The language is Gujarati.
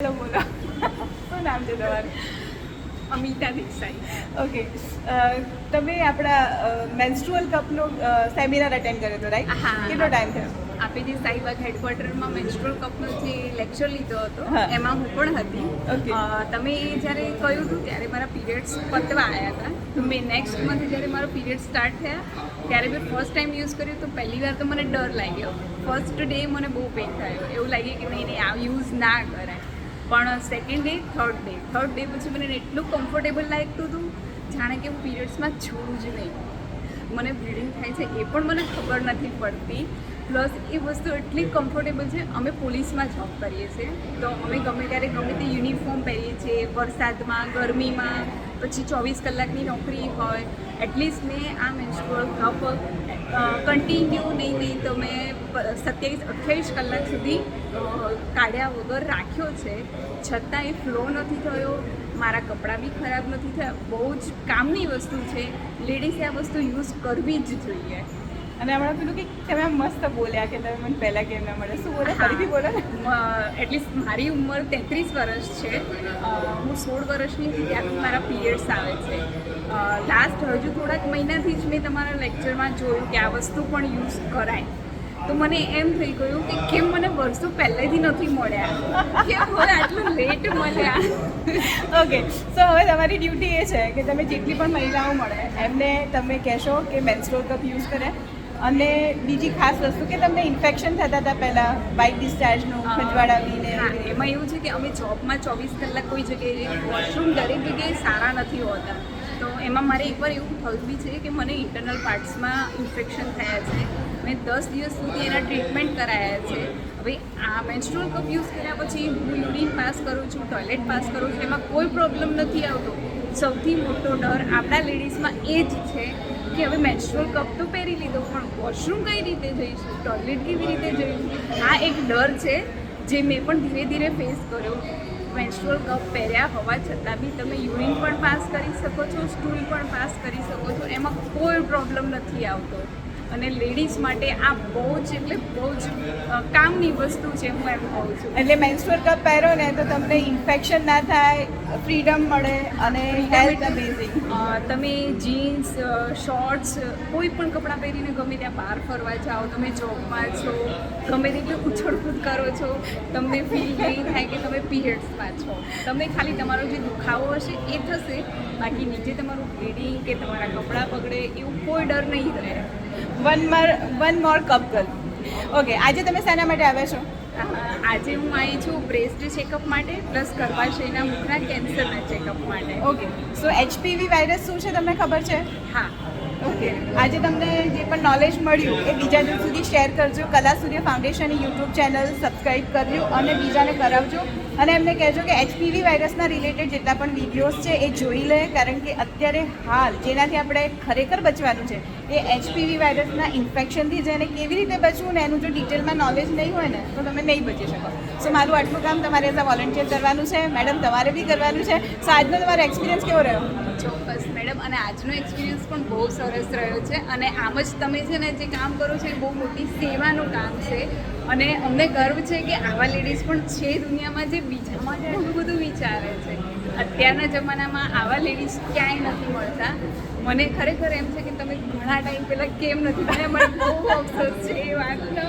બોલો બોલો શું નામ છે તમારું? અમિતા દેસાઈ. ઓકે તમે આપણા મેન્સ્ટ્રુઅલ કપનો સેમિનાર અટેન્ડ કર્યો હતો રાઈટ હા. કેટલો ટાઈમ થયો? આપે જે સાઈબાગ હેડક્વાર્ટરમાં મેન્સ્ટ્રુઅલ કપનો જે લેક્ચર લીધો હતો એમાં હું પણ હતી. તમે જ્યારે કહ્યું હતું ત્યારે મારા પીરિયડ્સ પતવા આવ્યા હતા. તો મેં નેક્સ્ટ મંથ જ્યારે મારો પીરિયડ સ્ટાર્ટ થયા ત્યારે મેં ફર્સ્ટ ટાઈમ યુઝ કર્યું તો પહેલી વાર તો મને ડર લાગ્યો. ફર્સ્ટ ડે મને બહુ પેઇન થયો. એવું લાગ્યું કે નહીં નહીં આ યુઝ ના કરાય. પણ second day third day third day પછી મને એટલું કમ્ફર્ટેબલ લાગતું હતું, જાણે કે હું પીરિયડ્સમાં છું જ નહીં. મને બ્લીડિંગ થાય છે એ પણ મને ખબર નથી પડતી. પ્લસ એ વસ્તુ એટલી કમ્ફર્ટેબલ છે અમે પોલીસમાં જોબ કરીએ છીએ. તો અમે ગમે ત્યારે ગમે તે યુનિફોર્મ પહેરીએ છીએ વરસાદમાં ગરમીમાં પછી ચોવીસ કલાકની નોકરી હોય એટલીસ્ટ મેં આ મેન્સ્ટ્રુઅલ કપ કન્ટિન્યુ નહીં નહીં તો મેં સત્યાવીસ અઠ્યાવીસ કલાક સુધી કાઢ્યા વગર રાખ્યો છે. છતાં એ ફ્લો નથી થયો મારા કપડાં બી ખરાબ નથી થયા બહુ જ કામની વસ્તુ છે. લેડીઝે આ વસ્તુ યુઝ કરવી જ જોઈએ. અને હમણાં પેલું કે તમે મસ્ત બોલ્યા કે તમે મને પહેલાં કેમ ના મળે શું બોલે ફરીથી બોલો ને. એટલીસ્ટ મારી ઉંમર તેત્રીસ વર્ષ છે. હું સોળ વર્ષની ત્યાંથી મારા પીરિયડ્સ આવે છે. લાસ્ટ હજુ થોડાક મહિનાથી જ મેં તમારા લેક્ચરમાં જોયું કે આ વસ્તુ પણ યુઝ કરાય. તો મને એમ થઈ ગયું કે કેમ મને વર્ષો પહેલેથી નથી મળ્યા? કેમ મને આટલું લેટ મળ્યા? ઓકે સો હવે તમારી ડ્યુટી એ છે કે તમે જેટલી પણ મહિલાઓ મળે એમને તમે કહેશો કે મેન્સ્ટ્રોલ કપ યુઝ કરે. અને બીજી ખાસ વસ્તુ કે તમને ઇન્ફેક્શન થતા હતા પહેલાં બાઇક ડિસ્ચાર્જનું ખંજવાળાવીને એમાં એવું છે કે અમે જોબમાં ચોવીસ કલાક કોઈ જગ્યાએ વોશરૂમ દરેક જગ્યાએ સારા નથી હોતા. તો એમાં મારે એકવાર એવું થયું બી છે કે મને ઇન્ટરનલ પાર્ટ્સમાં ઇન્ફેક્શન થયા છે. મેં દસ દિવસ સુધી એના ટ્રીટમેન્ટ કરાયા છે. હવે આ મેન્સ્ટ્રુઅલ કપ યુઝ કર્યા પછી હું યુરિન પાસ કરું છું ટોયલેટ પાસ કરું છું એમાં કોઈ પ્રોબ્લેમ નથી આવતો. સૌથી મોટો ડર આપણા લેડીઝમાં એ જ છે કે હવે મેન્સ્ટ્રુઅલ કપ તો પહેરી લીધો, પણ વોશરૂમ કઈ રીતે જઈશું? ટોયલેટ કેવી રીતે જઈશું? આ એક ડર છે, જે મેં પણ ધીરે ધીરે ફેસ કર્યો. મેન્સ્ટ્રુઅલ કપ પહેર્યા હોવા છતાં બી તમે યુરિન પણ પાસ કરી શકો છો સ્ટૂલ પણ પાસ કરી શકો છો. એમાં કોઈ પ્રોબ્લેમ નથી આવતો. અને લેડીઝ માટે આ બહુ જ એટલે બહુ જ કામની વસ્તુ છે હું એમ કહું છું. એટલે મેન્સ્ટ્રુઅલ કપ પહેરો ને તો તમને ઇન્ફેક્શન ના થાય ફ્રીડમ મળે અને હેલ્થ અમેઝિંગ તમે જીન્સ શોર્ટ્સ કોઈ પણ કપડાં પહેરીને ગમે ત્યાં બહાર ફરવા જાઓ તમે જોબમાં છો ગમે તેટલું ઉછળકૂદ કરો છો તમને ફીલ નહીં થાય કે તમે પીરિયડ્સમાં છો. તમને ખાલી તમારો જે દુખાવો હશે એ થશે બાકી નીચે તમારું બ્લીડિંગ કે તમારા કપડાં બગડે એવું કોઈ ડર નહીં રહે. One more one more cup girl okay આજે તમે શેના માટે આવ્યા છો? આજે હું આવી છું બ્રેસ્ટ ચેકઅપ માટે પ્લસ ગર્ભાશયના મુખના કેન્સરના ચેકઅપ માટે. ઓકે સો એચપીવી વાયરસ શું છે તમને ખબર છે? હા. ઓકે આજે તમને જે પણ નોલેજ મળ્યું એ બીજા જણ સુધી શેર કરજો. કલા સૂર્ય ફાઉન્ડેશનની યુટ્યુબ ચેનલ સબસ્ક્રાઈબ કરજો અને બીજાને કરાવજો. અને એમને કહેજો કે એચપીવી વાયરસના રિલેટેડ જેટલા પણ વિડીયોઝ છે એ જોઈ લે, કારણ કે અત્યારે હાલ જેનાથી આપણે ખરેખર બચવાનું છે, એ એચપીવી વાયરસના ઇન્ફેક્શનથી જેને કેવી રીતે બચવું ને એનું જો ડિટેલમાં નોલેજ નહીં હોય ને, તો તમે નહીં બચી શકો. સો મારું આટલું કામ તમારે એઝ વોલન્ટિયર કરવાનું છે. મેડમ તમારે બી કરવાનું છે. સો આજનો તમારો એક્સપિરિયન્સ કેવો રહ્યો? ચોક્કસ. અને આજનો એક્સપિરિયન્સ પણ બહુ સરસ રહ્યો છે. અને આમ જ તમે છે ને જે કામ કરો છો એ બહુ મોટી સેવાનું કામ છે. અને અમને ગર્વ છે કે આવા લેડીઝ પણ છે દુનિયામાં જે બીજા માટે બધું વિચારે છે. અત્યારના જમાનામાં આવા લેડીઝ ક્યાંય નથી મળતા. મને ખરેખર એમ છે કે તમે ઘણા ટાઈમ પહેલાં કેમ નથી? મને બહુ અફસોસ છે એ વાતનો.